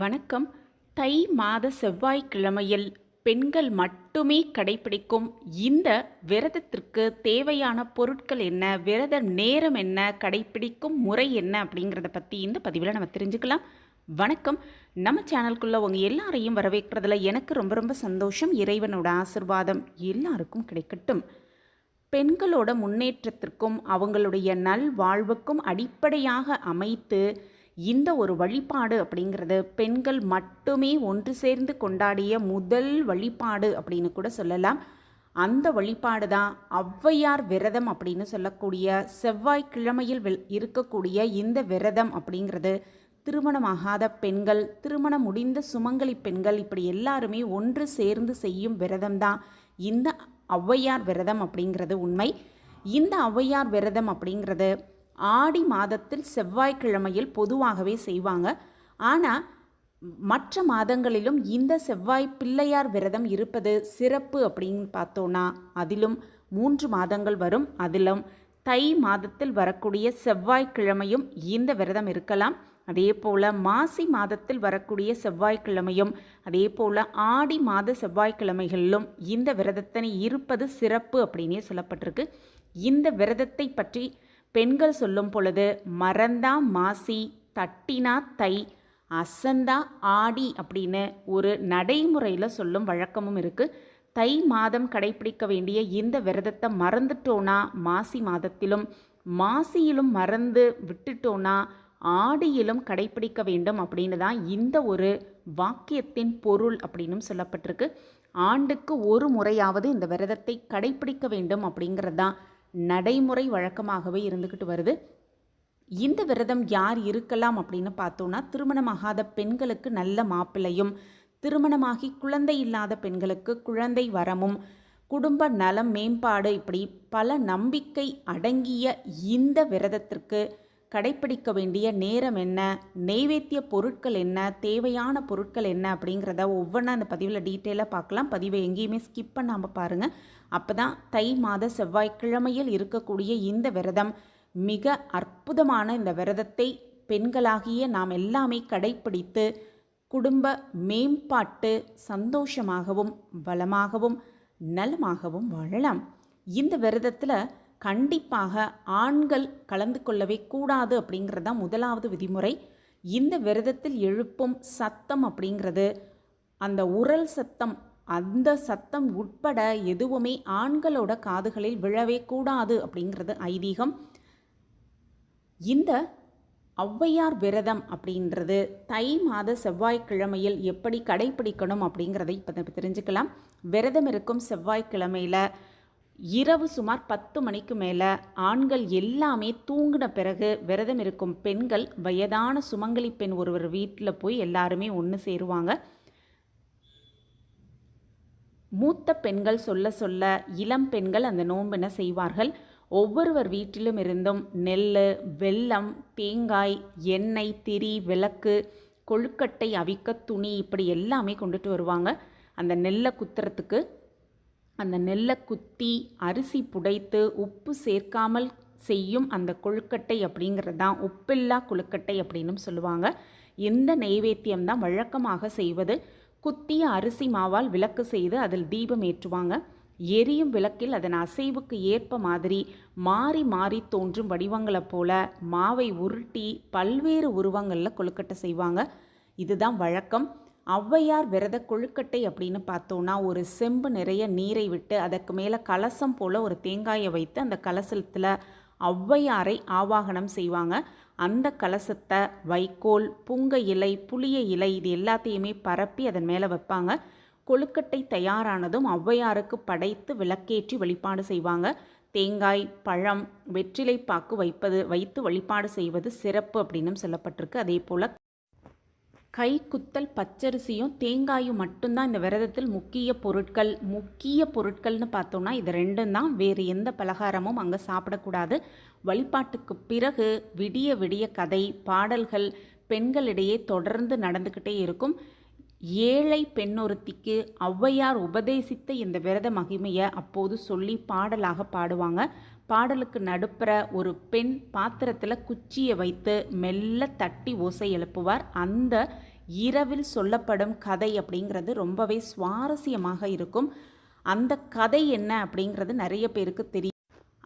வணக்கம். தை மாத செவ்வாய்க்கிழமையில் பெண்கள் மட்டுமே கடைபிடிக்கும் இந்த விரதத்திற்கு தேவையான பொருட்கள் என்ன விரத நேரம் என்ன கடைபிடிக்கும் முறை என்ன அப்படிங்கிறத பற்றி இந்த பதிவில் நம்ம தெரிஞ்சுக்கலாம். வணக்கம். நம்ம சேனலுக்குள்ளே உங்கள் எல்லாரையும் வரவேற்கிறதுல எனக்கு ரொம்ப ரொம்ப சந்தோஷம். இறைவனோட ஆசிர்வாதம் எல்லாருக்கும் கிடைக்கட்டும். பெண்களோட முன்னேற்றத்திற்கும் அவங்களுடைய நல்வாழ்வுக்கும் அடிப்படையாக அமைத்து இந்த ஒரு வழிபாடு அப்படிங்கிறது பெண்கள் மட்டுமே ஒன்று சேர்ந்து கொண்டாடிய முதல் வழிபாடு அப்படின்னு கூட சொல்லலாம். அந்த வழிபாடு தான் ஔவையார் விரதம் அப்படின்னு சொல்லக்கூடிய செவ்வாய்க்கிழமையில் இருக்கக்கூடிய இந்த விரதம் அப்படிங்கிறது. திருமணமாகாத பெண்கள் திருமணம் முடிந்த சுமங்கலி பெண்கள் இப்படி எல்லாருமே ஒன்று சேர்ந்து செய்யும் விரதம் தான் இந்த ஔவையார் விரதம் அப்படிங்கிறது உண்மை. இந்த ஔவையார் விரதம் அப்படிங்கிறது ஆடி மாதத்தில் செவ்வாய்க்கிழமையில் பொதுவாகவே செய்வாங்க. ஆனால் மற்ற மாதங்களிலும் இந்த செவ்வாய் பிள்ளையார் விரதம் இருப்பது சிறப்பு அப்படின்னு பார்த்தோன்னா அதிலும் மூன்று மாதங்கள் வரும். அதிலும் தை மாதத்தில் வரக்கூடிய செவ்வாய்க்கிழமையும் இந்த விரதம் இருக்கலாம். அதே போல் மாசி மாதத்தில் வரக்கூடிய செவ்வாய்க்கிழமையும் அதே போல் ஆடி மாத செவ்வாய்க்கிழமைகளிலும் இந்த விரதத்தினை இருப்பது சிறப்பு அப்படின்னே சொல்லப்பட்டிருக்கு. இந்த விரதத்தை பற்றி பெண்கள் சொல்லும் பொழுது மறந்தா மாசி தட்டினா தை அசந்தா ஆடி அப்படின்னு ஒரு நடைமுறையில் சொல்லும் வழக்கமும் இருக்குது தை மாதம் கடைபிடிக்க வேண்டிய இந்த விரதத்தை மறந்துட்டோன்னா மாசி மாதத்திலும் மாசியிலும் மறந்து விட்டுட்டோன்னா ஆடியிலும் கடைபிடிக்க வேண்டும் அப்படின்னு தான் இந்த ஒரு வாக்கியத்தின் பொருள் அப்படின்னும் சொல்லப்பட்டிருக்கு. ஆண்டுக்கு ஒரு முறையாவது இந்த விரதத்தை கடைபிடிக்க வேண்டும் அப்படிங்கிறது தான் நடைமுறை வழக்கமாகவே இருந்துக்கிட்டு வருது. இந்த விரதம் யார் இருக்கலாம் அப்படின்னு பார்த்தோன்னா திருமணமாகாத பெண்களுக்கு நல்ல மாப்பிள்ளையும் திருமணமாகி குழந்தை இல்லாத பெண்களுக்கு குழந்தை வரமும் குடும்ப நலம் மேம்பாடு இப்படி பல நம்பிக்கை அடங்கிய இந்த விரதத்திற்கு கடைப்பிடிக்க வேண்டிய நேரம் என்ன? நெய்வேத்திய பொருட்கள் என்ன? தேவையான பொருட்கள் என்ன? அப்படிங்கிறத ஒவ்வொன்றா அந்த பதிவில் டீட்டெயிலாக பார்க்கலாம். பதிவை எங்கேயுமே ஸ்கிப் பண்ணாமல் பாருங்கள் அப்போ தான் தை மாத செவ்வாய்க்கிழமையில் இருக்கக்கூடிய இந்த விரதம் மிக அற்புதமான இந்த விரதத்தை பெண்களாகிய நாம் எல்லாமே கடைப்பிடித்து குடும்ப மேம்பாட்டு சந்தோஷமாகவும் வளமாகவும் நலமாகவும் வாழலாம். இந்த விரதத்தில் கண்டிப்பாக ஆண்கள் கலந்து கொள்ளவே கூடாது அப்படிங்கிறது தான் முதலாவது விதிமுறை. இந்த விரதத்தில் எழுப்பும் சத்தம் அப்படிங்கிறது அந்த உரல் சத்தம் அந்த சத்தம் உட்பட எதுவுமே ஆண்களோட காதுகளில் விழவே கூடாது அப்படிங்கிறது ஐதீகம். இந்த ஔவையார் விரதம் அப்படின்றது தை மாத செவ்வாய்க்கிழமையில் எப்படி கடைப்பிடிக்கணும் அப்படிங்கிறத இப்போ நம்ம தெரிஞ்சுக்கலாம். விரதம் இருக்கும் செவ்வாய்க்கிழமையில் இரவு சுமார் பத்து மணிக்கு மேலே ஆண்கள் எல்லாமே தூங்கின பிறகு விரதம் இருக்கும் பெண்கள் வயதான சுமங்கலி பெண் ஒருவர் வீட்டில் போய் எல்லாருமே ஒன்று சேருவாங்க. மூத்த பெண்கள் சொல்ல சொல்ல இளம் பெண்கள் அந்த நோம்பினை செய்வார்கள்? ஒவ்வொருவர் வீட்டிலும் இருந்தும் நெல் வெல்லம் தேங்காய் எண்ணெய் திரி விளக்கு கொழுக்கட்டை அவிக்க துணி இப்படி எல்லாமே கொண்டுட்டு வருவாங்க. அந்த நெல்லை குத்துறதுக்கு அந்த நெல்லை குத்தி அரிசி புடைத்து உப்பு சேர்க்காமல் செய்யும் அந்த கொழுக்கட்டை அப்படிங்கிறது தான் உப்பில்லா கொழுக்கட்டை அப்படின்னும் சொல்லுவாங்க. இந்த நெய்வேத்தியம் தான் வழக்கமாக செய்வது. குத்திய அரிசி மாவால் விளக்கு செய்து அதில் தீபம் ஏற்றுவாங்க. எரியும் விளக்கில் அதன் அசைவுக்கு ஏற்ப மாதிரி மாறி மாறி தோன்றும் வடிவங்களைப் போல மாவை உருட்டி பல்வேறு உருவங்களில் கொழுக்கட்டை செய்வாங்க. இதுதான் வழக்கம். ஔவையார் விரத கொழுக்கட்டை அப்படின்னு பார்த்தோன்னா ஒரு செம்பு நிறைய நீரை விட்டு அதற்கு மேலே கலசம் போல் ஒரு தேங்காயை வைத்து அந்த கலசத்தில் ஔவையாரை ஆவாகனம் செய்வாங்க. அந்த கலசத்தை வைக்கோல் புங்க இலை புளிய இலை இது எல்லாத்தையுமே பரப்பி அதன் மேலே வைப்பாங்க. கொழுக்கட்டை தயாரானதும் ஔவையாருக்கு படைத்து விளக்கேற்றி வழிபாடு செய்வாங்க. தேங்காய் பழம் வெற்றிலை பாக்கு வைப்பது வைத்து வழிபாடு செய்வது சிறப்பு அப்படின்னும் சொல்லப்பட்டிருக்கு. அதே போல் கை குத்தல் பச்சரிசியும் தேங்காயும் மட்டும்தான் இந்த விரதத்தில் முக்கிய பொருட்கள். முக்கிய பொருட்கள்னு பார்த்தோம்னா இது ரெண்டும் தான். வேறு எந்த பலகாரமும் அங்கே சாப்பிடக்கூடாது. வழிபாட்டுக்கு பிறகு விடிய விடிய கதை பாடல்கள் பெண்களிடையே தொடர்ந்து நடந்துக்கிட்டே இருக்கும். ஏழை பெண்ணொருத்திக்கு ஔவையார் உபதேசித்த இந்த விரத மகிமையை அப்போது சொல்லி பாடலாக பாடுவாங்க. பாடலுக்கு நடுப்புற ஒரு பெண் பாத்திரத்தில் குச்சியை வைத்து மெல்ல தட்டி ஓசை எழுப்புவார். அந்த இரவில் சொல்லப்படும் கதை அப்படிங்கிறது ரொம்பவே சுவாரஸ்யமாக இருக்கும். அந்த கதை என்ன அப்படிங்கிறது நிறைய பேருக்கு தெரியும்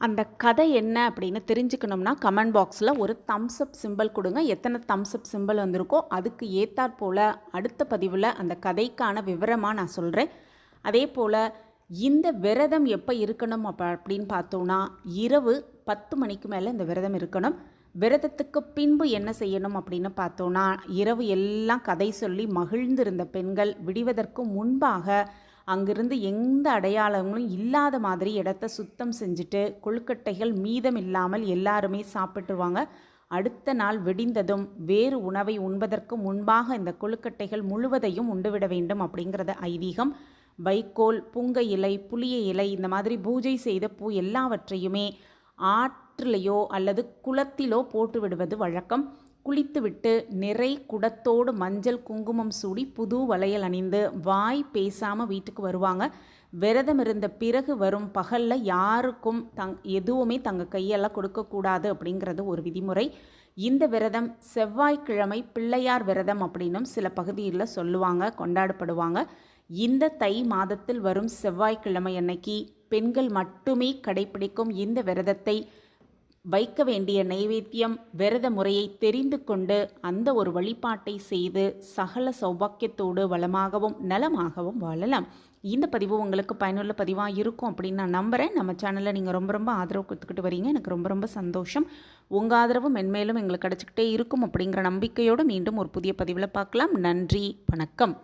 அந்த கதை என்ன அப்படின்னு தெரிஞ்சுக்கணும்னா கமெண்ட் பாக்ஸில் ஒரு தம்ஸ்அப் சிம்பிள் கொடுங்க. எத்தனை தம்ஸ்அப் சிம்பிள் வந்திருக்கோ அதுக்கு ஏத்தாற் போல் அடுத்த பதிவில் அந்த கதைக்கான விவரமாக நான் சொல்கிறேன் அதே போல் இந்த விரதம் எப்போ இருக்கணும் அப்போ அப்படின்னு பார்த்தோன்னா இரவு பத்து மணிக்கு மேலே இந்த விரதம் இருக்கணும். விரதத்துக்கு பின்பு என்ன செய்யணும் அப்படின்னு பார்த்தோன்னா இரவு எல்லாம் கதை சொல்லி மகிழ்ந்திருந்த பெண்கள் விடுவதற்கு முன்பாக அங்கிருந்து எந்த அடையாளங்களும் இல்லாத மாதிரி இடத்த சுத்தம் செஞ்சுட்டு கொழுக்கட்டைகள் மீதம் இல்லாமல் எல்லாருமே சாப்பிட்டுருவாங்க. அடுத்த நாள் வெடிந்ததும் வேறு உணவை உண்பதற்கு முன்பாக இந்த கொழுக்கட்டைகள் முழுவதையும் உண்டுவிட வேண்டும் அப்படிங்கிறத ஐதீகம். வைக்கோல் புங்க இலை புளிய இலை இந்த மாதிரி பூஜை செய்த பூ எல்லாவற்றையுமே ஆற்றிலையோ அல்லது குளத்திலோ போட்டு விடுவது வழக்கம். குளித்துவிட்டு நிறை குடத்தோடு மஞ்சள் குங்குமம் சூடி புது வளையல் அணிந்து வாய் பேசாமல் வீட்டுக்கு வருவாங்க. விரதம் இருந்த பிறகு வரும் பகலில் யாருக்கும் தங் எதுவுமே தங்க கையெல்லாம் கொடுக்கக்கூடாது அப்படிங்கிறது ஒரு விதிமுறை. இந்த விரதம் செவ்வாய்க்கிழமை பிள்ளையார் விரதம் அப்படின்னும் சில பகுதியில் சொல்லுவாங்க கொண்டாடப்படுவாங்க. இந்த தை மாதத்தில் வரும் செவ்வாய்க்கிழமை அன்னைக்கு பெண்கள் மட்டுமே கடைபிடிக்கும் இந்த விரதத்தை வைக்க வேண்டிய நைவேத்தியம் விரத முறையை தெரிந்து கொண்டு அந்த ஒரு வழிபாட்டை செய்து சகல சௌபாக்கியத்தோடு வளமாகவும் நலமாகவும் வாழலாம். இந்த பதிவு உங்களுக்கு பயனுள்ள பதிவாக இருக்கும் அப்படின்னு நான் நம்புகிறேன் நம்ம சேனலில் நீங்கள் ரொம்ப ரொம்ப ஆதரவு கொடுத்துக்கிட்டு வரீங்க. எனக்கு ரொம்ப ரொம்ப சந்தோஷம். உங்கள் ஆதரவு மென்மேலும் எங்களுக்கு கிடச்சிக்கிட்டே இருக்கும் அப்படிங்கிற நம்பிக்கையோடு மீண்டும் ஒரு புதிய பதிவில் பார்க்கலாம். நன்றி. வணக்கம்.